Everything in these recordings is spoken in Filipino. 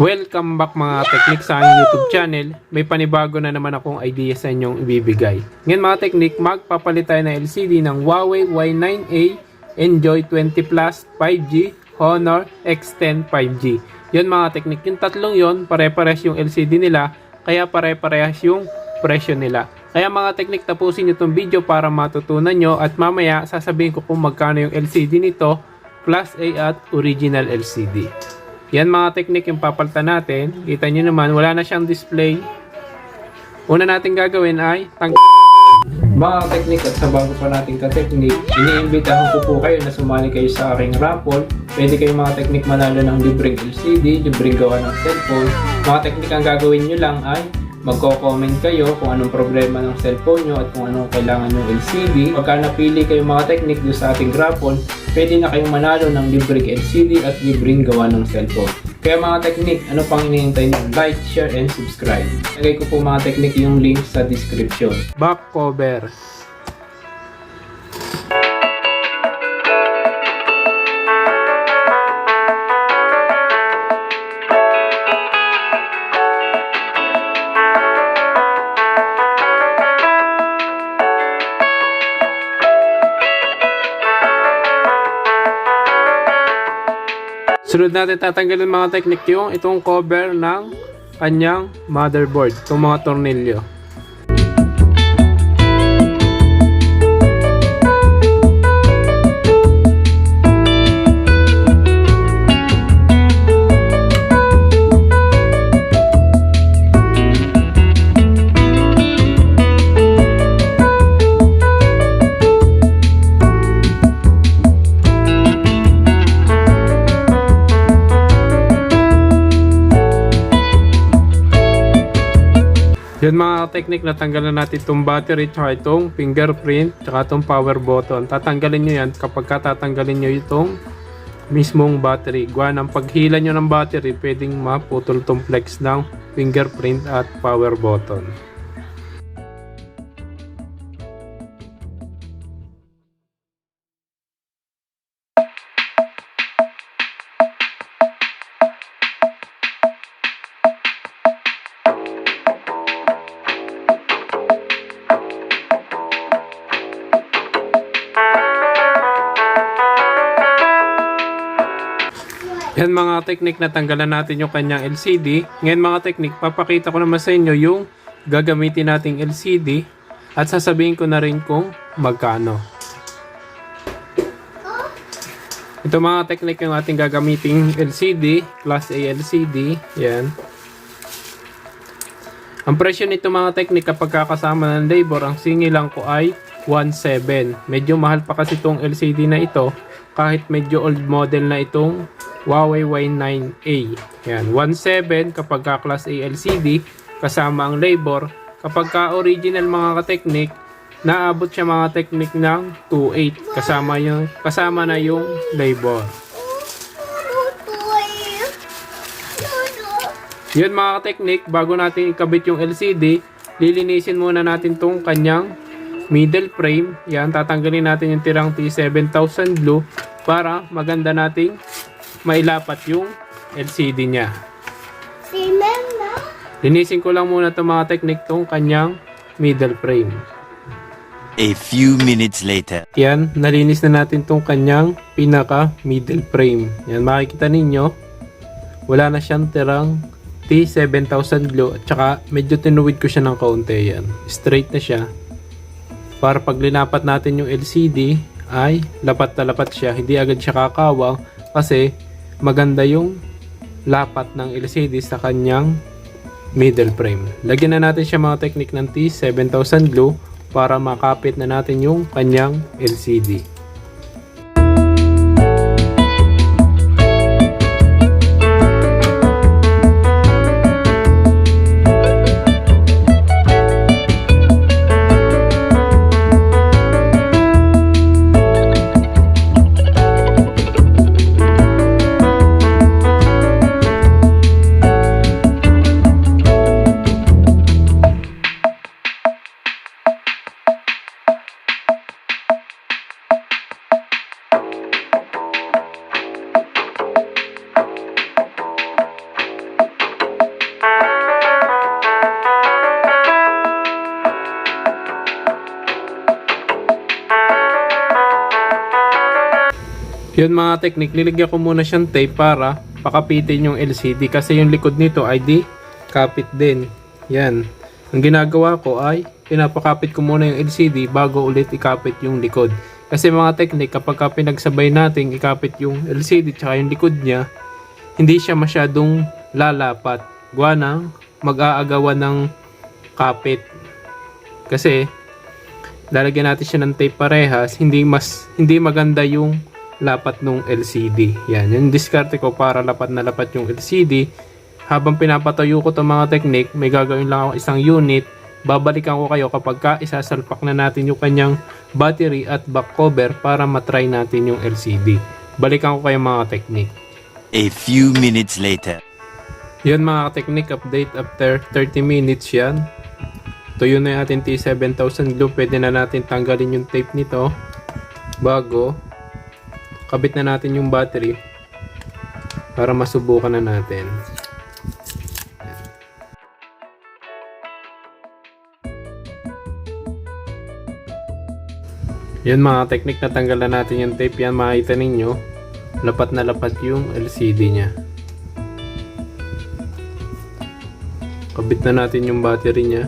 Welcome back mga teknik sa aking YouTube channel. May panibago na naman akong idea sa inyong ibibigay. Ngayon mga teknik, magpapalit tayo ng LCD ng Huawei Y9A Enjoy 20 Plus 5G Honor X10 5G. Yun mga teknik, yung tatlong yon pare-pares yung LCD nila, kaya pare-parehas yung presyo nila. Kaya mga teknik, tapusin nyo itong video para matutunan nyo at mamaya sasabihin ko kung magkano yung LCD nito Plus A at original LCD. Yan mga technique yung papalitan natin. Kita nyo naman, wala na siyang display. Una natin gagawin ay tang mga technique at sa bago pa natin ka-technique, iniimbitahan ko po kayo na sumali kayo sa aking raffle. Pwede kayo mga technique manalo ng libreng LCD, libreng gawa ng cellphone. Mga technique ang gagawin nyo lang ay magko-comment kayo kung anong problema ng cellphone nyo at kung anong kailangan ng LCD. Pagka napili kayo mga technique doon sa ating raffle, pwede na kayong manalo ng libreng LCD at libreng gawa ng cellphone. Kaya mga technique, ano pang hinihintay nyo? Like, share, and subscribe. Lagay ko po mga technique yung link sa description. Back cover. Sunod natin tatanggalin mga technique yung itong cover ng kanyang motherboard, itong mga tornilyo. Yun mga technique na tanggalan natin itong battery tsaka itong fingerprint tsaka itong power button. Tatanggalin nyo yan kapag katatanggalin nyo itong mismong battery. Gawa ng paghila nyo ng battery, pwedeng maputol itong flex ng fingerprint at power button. Yan mga technique na tanggalan natin yung kanyang LCD. Ngayon mga technique, papakita ko naman sa inyo yung gagamitin nating LCD at sasabihin ko na rin kung magkano. Ito mga technique yung ating gagamiting LCD, Class A LCD. Yan. Ang presyo nito mga technique kapag kakasama ng labor, ang singi lang ko ay 1.7. Medyo mahal pa kasi itong LCD na ito kahit medyo old model na itong Huawei Y9A. Yan, 1.7 kapag ka Class A LCD kasama ang labor. Kapag ka original mga ka-technique, naabot siya mga technique ng 2.8 kasama yung kasama na yung labor. Yun mga technique, bago natin ikabit yung LCD, lilinisin muna natin tong kanyang middle frame. Yan, tatanggalin natin yung tirang T7000 blue para maganda nating mailapat yung LCD niya. Mama. Linisin ko lang muna itong mga technique tong kanyang middle frame. A few minutes later. Yan, nalinis na natin tong kanyang pinaka middle frame. Yan, makikita ninyo, wala na siyang tirang T7000 blue at saka medyo tinuwid ko siya ng kaunti yan. Straight na siya. Para pag linapat natin yung LCD ay lapat na lapat siya. Hindi agad siya kakawang kasi maganda yung lapat ng LCD sa kanyang middle frame. Lagyan na natin siya mga technique ng T7000 blue para makapit na natin yung kanyang LCD. Yun mga technique, liligyan ko muna siyang tape para pakapitin yung LCD kasi yung likod nito ay di kapit din. Yan. Ang ginagawa ko ay pinapakapit ko muna yung LCD bago ulit ikapit yung likod. Kasi mga technique, kapag ka pinagsabay natin ikapit yung LCD tsaka yung likod niya, hindi siya masyadong lalapat. Gawa ng mag-aagawan ng kapit. Kasi lalagyan natin siya ng tape parehas, hindi mas hindi maganda yung lapat nung LCD. Yan, yung diskarte ko para lapat na lapat yung LCD. Habang pinapatayo ko itong mga technique, may gagawin lang ako isang unit. Babalikan ko kayo kapag ka isasalpak na natin yung kanyang battery at back cover para matry natin yung LCD. Balikan ko kayo mga technique. A few minutes later. Yun mga technique update after 30 minutes yan. Tuyo na yung ating T7000 glue. Pwede na natin tanggalin yung tape nito. Bago, kabit na natin yung battery para masubukan na natin. Yan mga technique na tanggalan natin yung tape. Yan makita ninyo lapat na lapat yung LCD nya kabit na natin yung battery nya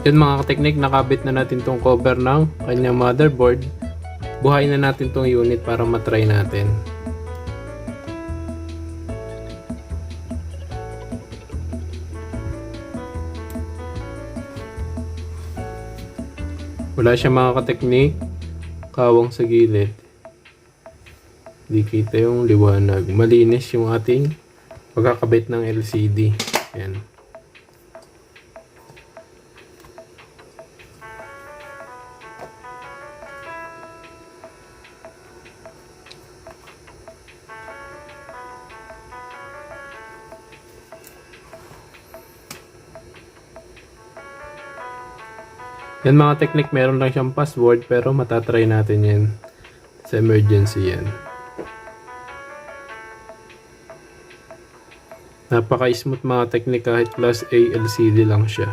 Yun mga technique nakabit na natin tong cover ng kanyang motherboard. Buhay na natin tong unit para matry natin. Wala siya mga ka-technique. Kawang sa gilid. Di kita yung liwanag. Malinis yung ating pagkakabit ng LCD. Yan. Yan mga technique, meron lang siyang password pero matatry natin yan sa emergency yan. Napaka-smooth mga technique kahit class A LCD lang siya.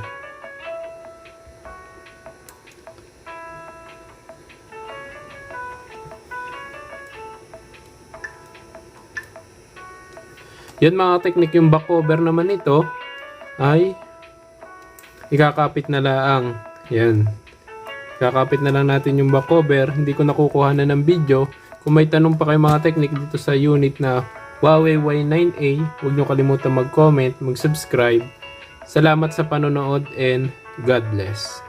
Yan mga technique yung back cover naman ito ay ikakapit na laang. Yan. Kakapit na lang natin yung back cover. Hindi ko nakukuha na ng video. Kung may tanong pa kayo mga technique dito sa unit na Huawei Y9A, huwag nyo kalimutan mag-comment, mag-subscribe. Salamat sa panonood and God bless.